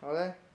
好嘞。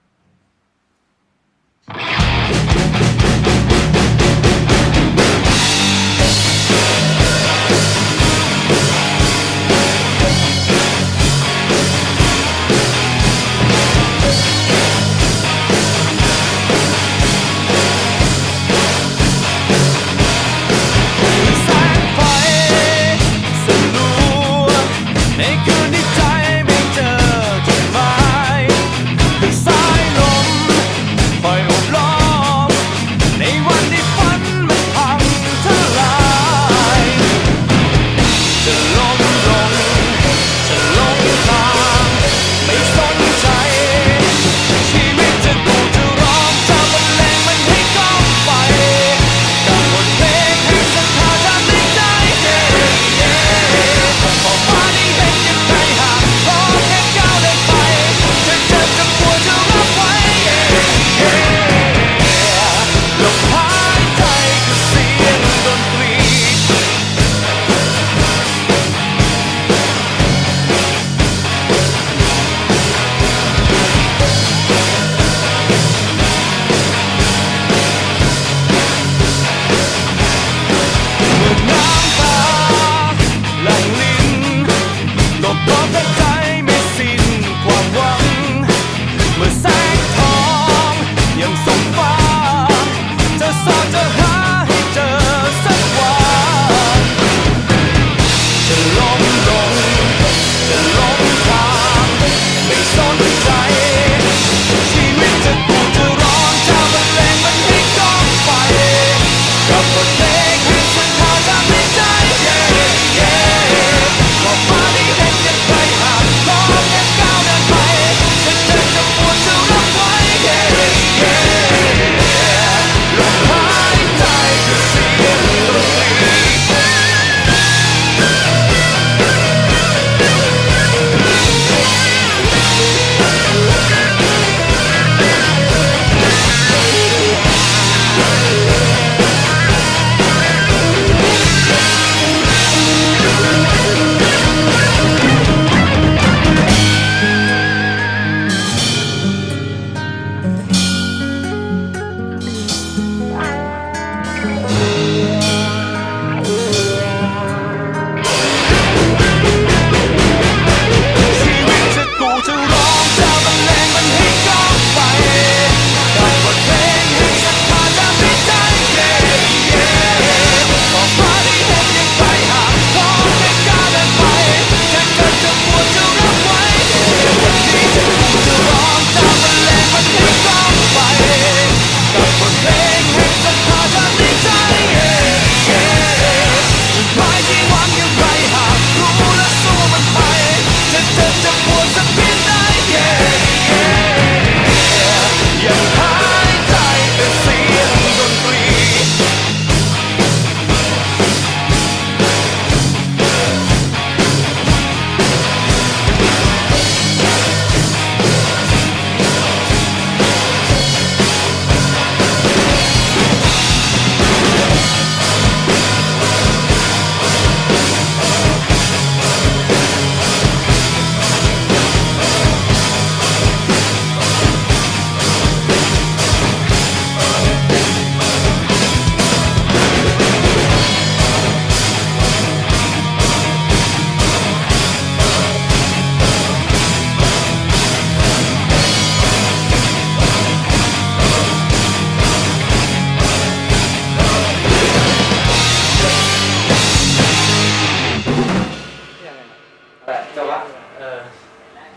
จบละเออ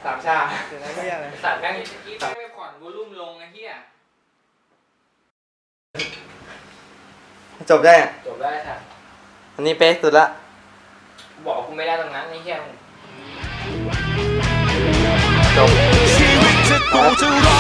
สามชาสดี๋ข้นก็ากแม่งกี้ไม่ผ่อนวอลลุ่มลงไอ้เฮียจบได้จบได้ค่ะอันนี้เป๊ะสุดละบอกคุณไม่ได้ตรงนั้นไอ้เฮียจบ